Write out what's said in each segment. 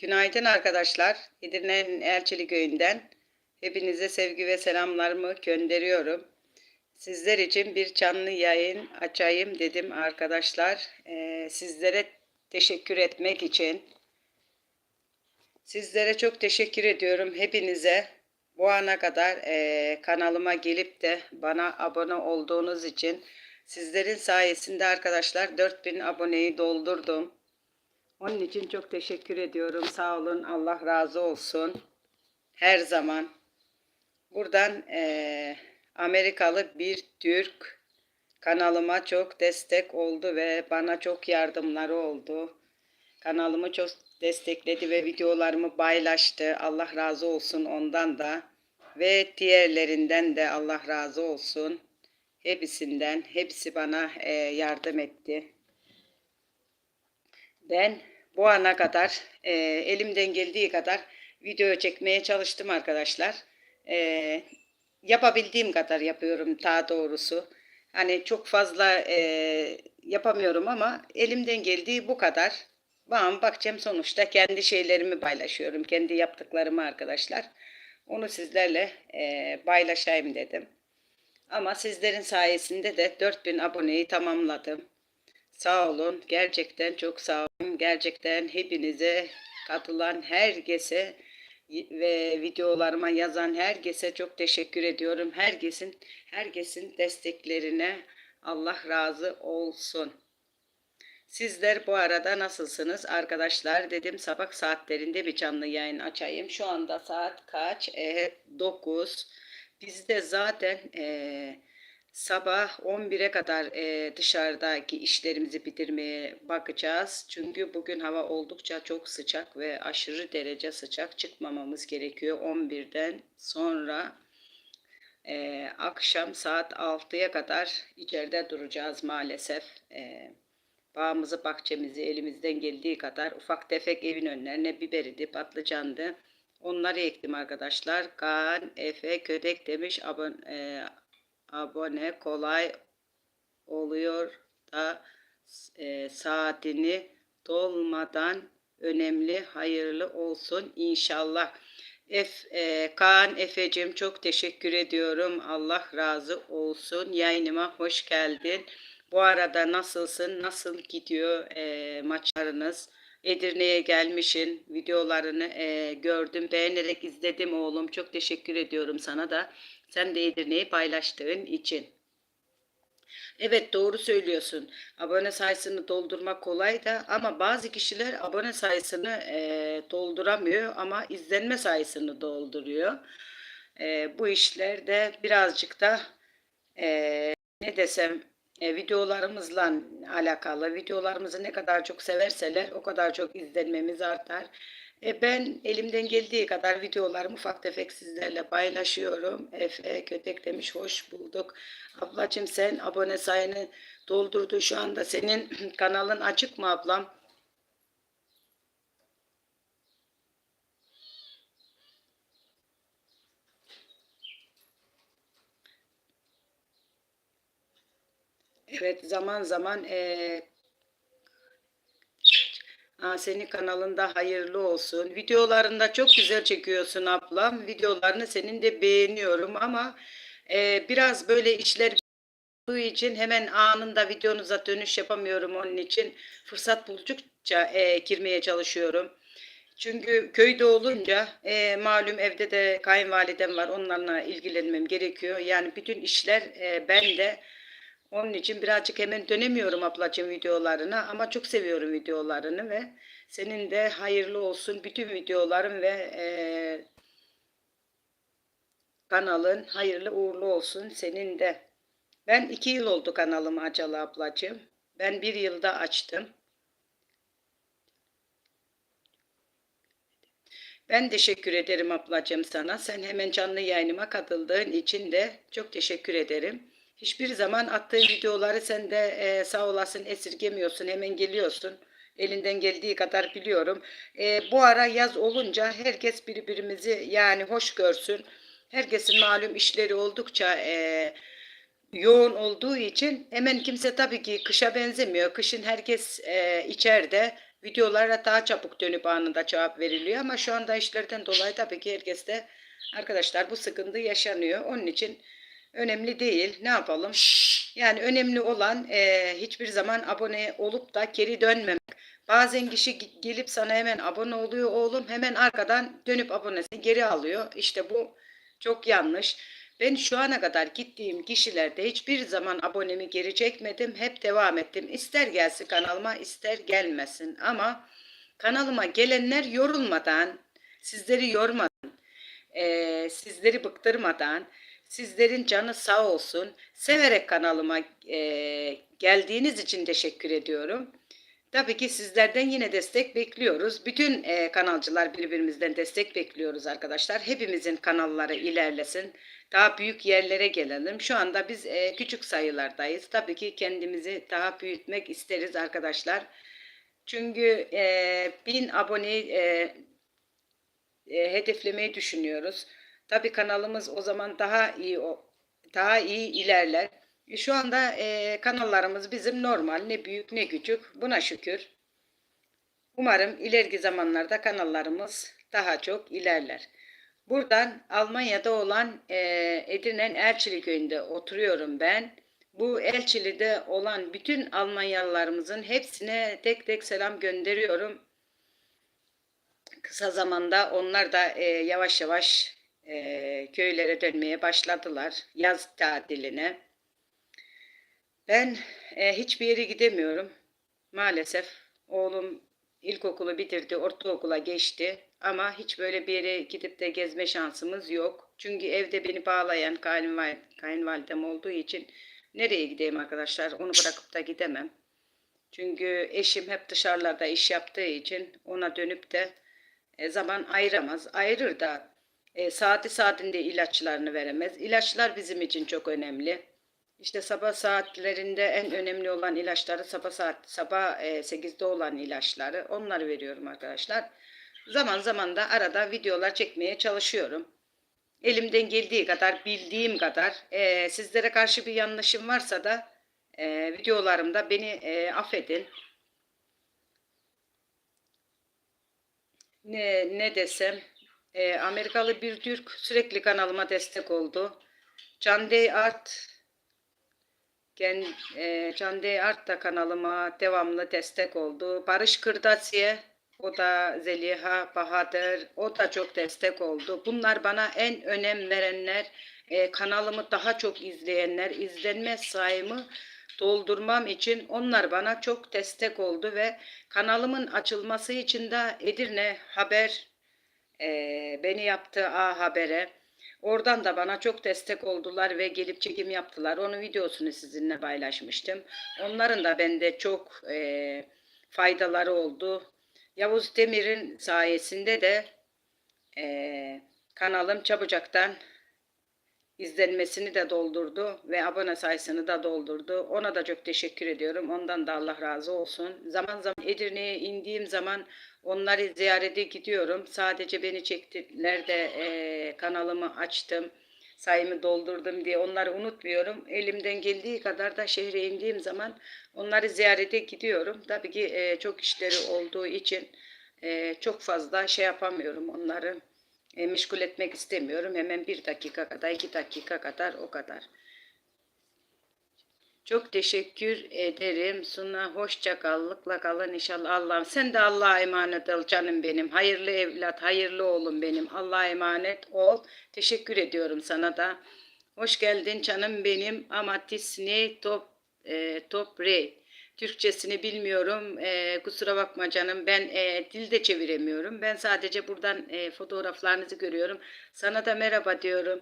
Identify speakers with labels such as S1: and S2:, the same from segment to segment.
S1: Günaydın arkadaşlar. Edirne'nin Elçili Köyü'nden hepinize sevgi ve selamlarımı gönderiyorum. Sizler için bir canlı yayın açayım dedim arkadaşlar. Ee, sizlere teşekkür etmek için. Sizlere çok teşekkür ediyorum hepinize. Bu ana kadar e, kanalıma gelip de bana abone olduğunuz için sizlerin sayesinde arkadaşlar 4000 aboneyi doldurdum. Onun için çok teşekkür ediyorum. Sağ olun. Allah razı olsun. Her zaman. Buradan eee, Amerikalı bir Türk kanalıma çok destek oldu ve bana çok yardımları oldu. Kanalımı çok destekledi ve videolarımı paylaştı. Allah razı olsun ondan da. Ve diğerlerinden de Allah razı olsun. Hepsinden. Hepsi bana eee, yardım etti. Ben bu ana kadar e, elimden geldiği kadar video çekmeye çalıştım arkadaşlar. E, yapabildiğim kadar yapıyorum daha doğrusu. Hani çok fazla e, yapamıyorum ama elimden geldiği bu kadar. Bağım bakacağım sonuçta kendi şeylerimi paylaşıyorum. Kendi yaptıklarımı arkadaşlar. Onu sizlerle e, paylaşayım dedim. Ama sizlerin sayesinde de 4000 aboneyi tamamladım. Sağ olun. Gerçekten çok sağ olun. Gerçekten hepinize katılan herkese ve videolarıma yazan herkese çok teşekkür ediyorum. Herkesin herkesin desteklerine Allah razı olsun. Sizler bu arada nasılsınız arkadaşlar? Dedim sabah saatlerinde bir canlı yayın açayım. Şu anda saat kaç? E, 9. Bizde zaten e, Sabah 11'e kadar e, dışarıdaki işlerimizi bitirmeye bakacağız. Çünkü bugün hava oldukça çok sıcak ve aşırı derece sıcak çıkmamamız gerekiyor. 11'den sonra e, akşam saat 6'ya kadar içeride duracağız maalesef. E, bağımızı, bahçemizi elimizden geldiği kadar ufak tefek evin önlerine biberidi, patlıcandı. Onları ektim arkadaşlar. Kaan, Efe, Ködek demiş abone, e, abone kolay oluyor da e, saatini dolmadan önemli hayırlı olsun inşallah. Ef, e, Kaan Efe'cim çok teşekkür ediyorum. Allah razı olsun. Yayınıma hoş geldin. Bu arada nasılsın? Nasıl gidiyor e, maçlarınız? Edirne'ye gelmişin videolarını e, gördüm. Beğenerek izledim oğlum. Çok teşekkür ediyorum sana da. Sen de Edirne'yi paylaştığın için. Evet doğru söylüyorsun. Abone sayısını doldurmak kolay da ama bazı kişiler abone sayısını e, dolduramıyor ama izlenme sayısını dolduruyor. E, bu işlerde birazcık da e, ne desem e, videolarımızla alakalı. Videolarımızı ne kadar çok severseler o kadar çok izlenmemiz artar. E ben elimden geldiği kadar videolarımı ufak tefek sizlerle paylaşıyorum. Efe Kötek demiş hoş bulduk. Ablacığım sen abone sayını doldurdu şu anda. Senin kanalın açık mı ablam? Evet zaman zaman e, Aa, senin kanalında hayırlı olsun. Videolarında çok güzel çekiyorsun ablam. Videolarını senin de beğeniyorum ama e, biraz böyle işler olduğu için hemen anında videonuza dönüş yapamıyorum onun için. Fırsat buldukça e, girmeye çalışıyorum. Çünkü köyde olunca e, malum evde de kayınvalidem var onlarla ilgilenmem gerekiyor. Yani bütün işler e, bende. Onun için birazcık hemen dönemiyorum ablacığım videolarına ama çok seviyorum videolarını ve senin de hayırlı olsun bütün videoların ve e, kanalın hayırlı uğurlu olsun senin de. Ben iki yıl oldu kanalımı açalı ablacığım. Ben bir yılda açtım. Ben teşekkür ederim ablacığım sana. Sen hemen canlı yayınıma katıldığın için de çok teşekkür ederim. Hiçbir zaman attığın videoları sen de e, sağ olasın esirgemiyorsun. Hemen geliyorsun. Elinden geldiği kadar biliyorum. E, bu ara yaz olunca herkes birbirimizi yani hoş görsün. Herkesin malum işleri oldukça e, yoğun olduğu için hemen kimse tabii ki kışa benzemiyor. Kışın herkes e, içeride videolara daha çabuk dönüp anında cevap veriliyor ama şu anda işlerden dolayı tabii ki herkes de arkadaşlar bu sıkıntı yaşanıyor. Onun için önemli değil. Ne yapalım? Yani önemli olan e, hiçbir zaman abone olup da geri dönmemek. Bazen kişi gelip sana hemen abone oluyor oğlum hemen arkadan dönüp abonesini geri alıyor. İşte bu çok yanlış. Ben şu ana kadar gittiğim kişilerde hiçbir zaman abonemi geri çekmedim. Hep devam ettim. İster gelsin kanalıma ister gelmesin. Ama kanalıma gelenler yorulmadan, sizleri yormadan, eee, sizleri bıktırmadan, sizlerin canı sağ olsun. Severek kanalıma eee, geldiğiniz için teşekkür ediyorum. Tabii ki sizlerden yine destek bekliyoruz. Bütün eee, kanalcılar birbirimizden destek bekliyoruz arkadaşlar. Hepimizin kanalları ilerlesin. Daha büyük yerlere gelelim. Şu anda biz eee, küçük sayılardayız. Tabii ki kendimizi daha büyütmek isteriz arkadaşlar. Çünkü eee, bin aboneyi eee, e, hedeflemeyi düşünüyoruz. Tabii kanalımız o zaman daha iyi daha iyi ilerler. E, Şu anda e, kanallarımız bizim normal, ne büyük ne küçük. Buna şükür. Umarım ileriki zamanlarda kanallarımız daha çok ilerler. Buradan Almanya'da olan e, Edirne Elçili köyünde oturuyorum ben. Bu Elçili'de olan bütün Almanyalılarımızın hepsine tek tek selam gönderiyorum kısa zamanda onlar da e, yavaş yavaş e, köylere dönmeye başladılar yaz tatiline. Ben e, hiçbir yere gidemiyorum. Maalesef oğlum ilkokulu bitirdi, ortaokula geçti ama hiç böyle bir yere gidip de gezme şansımız yok. Çünkü evde beni bağlayan kayınval- kayınvalidem olduğu için nereye gideyim arkadaşlar? Onu bırakıp da gidemem. Çünkü eşim hep dışarılarda iş yaptığı için ona dönüp de e, zaman ayıramaz. Ayırır da e, saati saatinde ilaçlarını veremez. İlaçlar bizim için çok önemli. İşte sabah saatlerinde en önemli olan ilaçları sabah saat sabah e, 8'de olan ilaçları onları veriyorum arkadaşlar. Zaman zaman da arada videolar çekmeye çalışıyorum. Elimden geldiği kadar, bildiğim kadar e, sizlere karşı bir yanlışım varsa da e, videolarımda beni e, affedin. ne, ne desem e, Amerikalı bir Türk sürekli kanalıma destek oldu. Can Day Art Gen, e, Can Art da kanalıma devamlı destek oldu. Barış Kırdasiye o da Zeliha Bahadır o da çok destek oldu. Bunlar bana en önem verenler e, kanalımı daha çok izleyenler izlenme sayımı doldurmam için onlar bana çok destek oldu ve kanalımın açılması için de Edirne Haber e, beni yaptı A Haber'e. Oradan da bana çok destek oldular ve gelip çekim yaptılar. Onun videosunu sizinle paylaşmıştım. Onların da bende çok e, faydaları oldu. Yavuz Demir'in sayesinde de e, kanalım çabucaktan izlenmesini de doldurdu ve abone sayısını da doldurdu. Ona da çok teşekkür ediyorum. Ondan da Allah razı olsun. Zaman zaman Edirne'ye indiğim zaman onları ziyarete gidiyorum. Sadece beni çektiler de e, kanalımı açtım. Sayımı doldurdum diye onları unutmuyorum. Elimden geldiği kadar da şehre indiğim zaman onları ziyarete gidiyorum. Tabii ki e, çok işleri olduğu için e, çok fazla şey yapamıyorum onları e, meşgul etmek istemiyorum. Hemen bir dakika kadar, iki dakika kadar o kadar. Çok teşekkür ederim. Suna hoşça kallıkla kalın inşallah Allah'ım. Sen de Allah'a emanet ol canım benim. Hayırlı evlat, hayırlı oğlum benim. Allah'a emanet ol. Teşekkür ediyorum sana da. Hoş geldin canım benim. Amatisni top e, topre. Türkçesini bilmiyorum. E, kusura bakma canım. Ben e, dilde çeviremiyorum. Ben sadece buradan e, fotoğraflarınızı görüyorum. Sana da merhaba diyorum.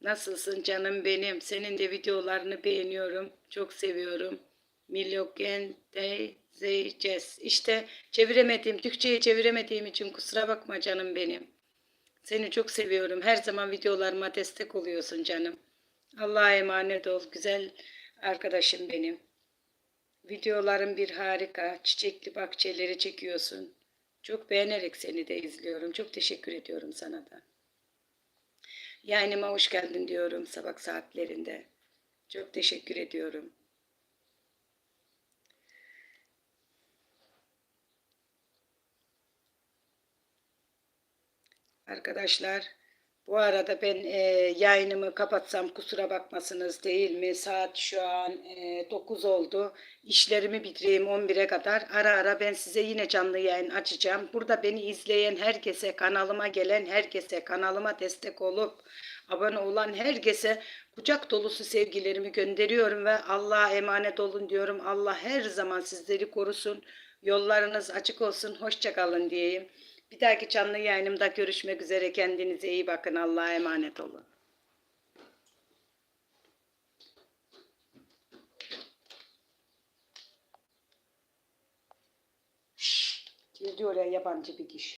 S1: Nasılsın canım benim? Senin de videolarını beğeniyorum. Çok seviyorum. Milyogen de zeyces. İşte çeviremediğim, Türkçe'ye çeviremediğim için kusura bakma canım benim. Seni çok seviyorum. Her zaman videolarıma destek oluyorsun canım. Allah'a emanet ol. Güzel arkadaşım benim. Videoların bir harika. Çiçekli bahçeleri çekiyorsun. Çok beğenerek seni de izliyorum. Çok teşekkür ediyorum sana da. Yayınıma hoş geldin diyorum sabah saatlerinde. Çok teşekkür ediyorum. Arkadaşlar bu arada ben e, yayınımı kapatsam kusura bakmasınız değil mi? Saat şu an e, 9 oldu. İşlerimi bitireyim 11'e kadar. Ara ara ben size yine canlı yayın açacağım. Burada beni izleyen herkese, kanalıma gelen herkese, kanalıma destek olup abone olan herkese kucak dolusu sevgilerimi gönderiyorum ve Allah'a emanet olun diyorum. Allah her zaman sizleri korusun. Yollarınız açık olsun. Hoşça kalın diyeyim. Bir dahaki canlı yayınımda görüşmek üzere. Kendinize iyi bakın. Allah'a emanet olun. Girdi oraya yabancı bir kişi.